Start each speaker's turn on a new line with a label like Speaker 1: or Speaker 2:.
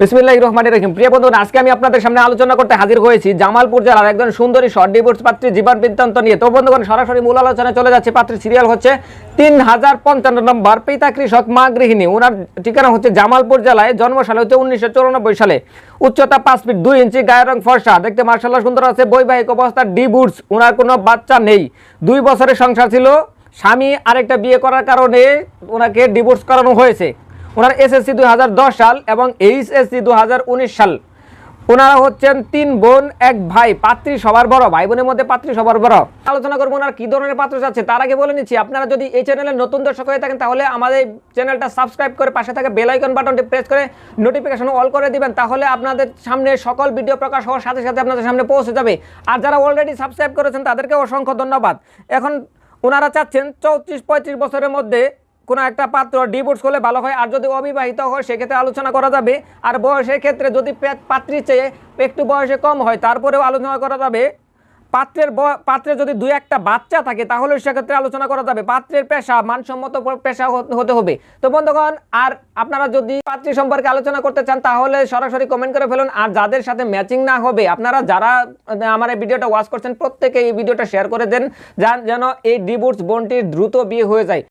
Speaker 1: বিসমিল্লাহ রহমান রহিম। প্রিয় বন্ধুরা আজকে আমি আপনাদের সামনে আলোচনা করতে হাজির হয়েছি জামালপুর জেলার একজন সুন্দরী শর্ট ডিভোর্স পাত্রী জীবন বৃত্তান্ত নিয়ে। তো বন্ধুগণ, সরাসরি মূল আলোচনায় চলে যাচ্ছে। পাত্রীর সিরিয়াল হচ্ছে তিন হাজার পঞ্চান্ন নম্বর পিতা কৃষক মা গৃহিণী। ওনার ঠিকানা হচ্ছে জামালপুর জেলায়, জন্মসাল হচ্ছে উনিশশো চৌরানব্বই সালে। উচ্চতা পাঁচ ফিট দুই ইঞ্চি, গায়ের রং ফর্সা। দেখতে মার্শাল্লাহ সুন্দর আছে। বৈবাহিক অবস্থা, ডিভোর্স ওনার কোনো বাচ্চা নেই। দুই বছরের সংসার ছিল। স্বামী আরেকটা বিয়ে করার কারণে ওনাকে ডিভোর্স করানো হয়েছে। ওনার এসএসসি দুই হাজার দশ সাল এবং এইচএসসি দুই হাজার উনিশ সাল। ওনারা হচ্ছেন তিন বোন, এক ভাই, পাত্রী সবার বড়, ভাই বোনের মধ্যে পাত্রী সবার বড়। আলোচনা করব ওনার কি ধরনের পাত্র চাচ্ছে তার আগে বলে নিচ্ছি, আপনারা যদি এই চ্যানেলে নতুন দর্শক হয়ে থাকেন, তাহলে আমাদের চ্যানেলটা সাবস্ক্রাইব করে পাশে থাকা বেলাইকন বাটনটি প্রেস করে নোটিফিকেশন অল করে দিবেন, তাহলে আপনাদের সামনে সকল ভিডিও প্রকাশ হওয়ার সাথে সাথে আপনাদের সামনে পৌঁছে যাবে। আর যারা অলরেডি সাবস্ক্রাইব করেছেন, তাদেরকে অসংখ্য ধন্যবাদ। এখন ওনারা চাচ্ছেন চৌত্রিশ পঁয়ত্রিশ বছরের মধ্যে কোনো একটা পাত্র ডিভোর্স করলে ভালো হয়, আর যদি অবিবাহিত হয়, সেক্ষেত্রে আলোচনা করা যাবে। আর বয়সের ক্ষেত্রে যদি পাত্রীর চেয়ে একটু বয়সে কম হয়, তারপরেও আলোচনা করা যাবে। পাত্রের পাত্রে যদি দুই একটা বাচ্চা থাকে, তাহলে সেক্ষেত্রে আলোচনা করা যাবে। পাত্রের পেশা, মানসম্মত পেশা হতে- হবে। তো বন্ধুগণ, আর আপনারা যদি পাত্রী সম্পর্কে আলোচনা করতে চান, তাহলে সরাসরি কমেন্ট করে ফেলুন। আর যাদের সাথে ম্যাচিং না হবে, আপনারা যারা আমার এই ভিডিওটা ওয়াচ করছেন, প্রত্যেকে এই ভিডিওটা শেয়ার করে দেন, যেন এই ডিভোর্স বোনটির দ্রুত বিয়ে হয়ে যায়।